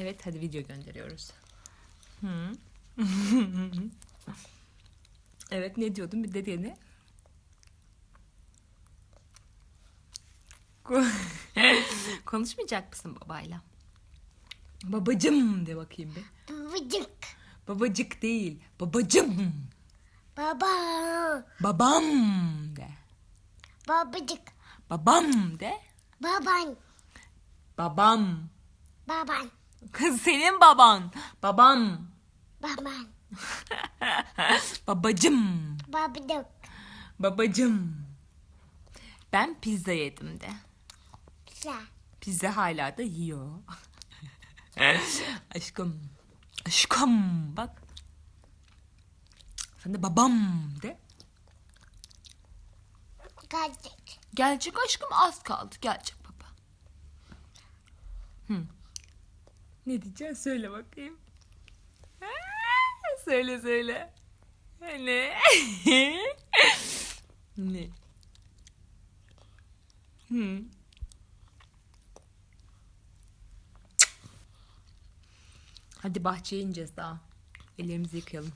Evet hadi video gönderiyoruz. Hı. evet ne diyordun bir dediğini? Konuşmayacak mısın babayla? Babacım de bakayım bir. Babacık. Babacık değil. Babacım. Baba. Babam de. Babacık. Babam de. Baban. Babam. Baban. Kız senin baban. Babam. Baban. Babacım. Babacık. Babacım. Ben pizza yedim de. Güzel. Pizza hala da yiyor. Aşkım. Aşkım bak. Sen de babam de. Gelecek. Gelecek aşkım az kaldı. Gelecek baba. Hı. Ne diyeceksin? Söyle bakayım. Söyle söyle. Ne? ne? Hı. Hadi bahçeye ineceğiz daha. Ellerimizi yıkayalım.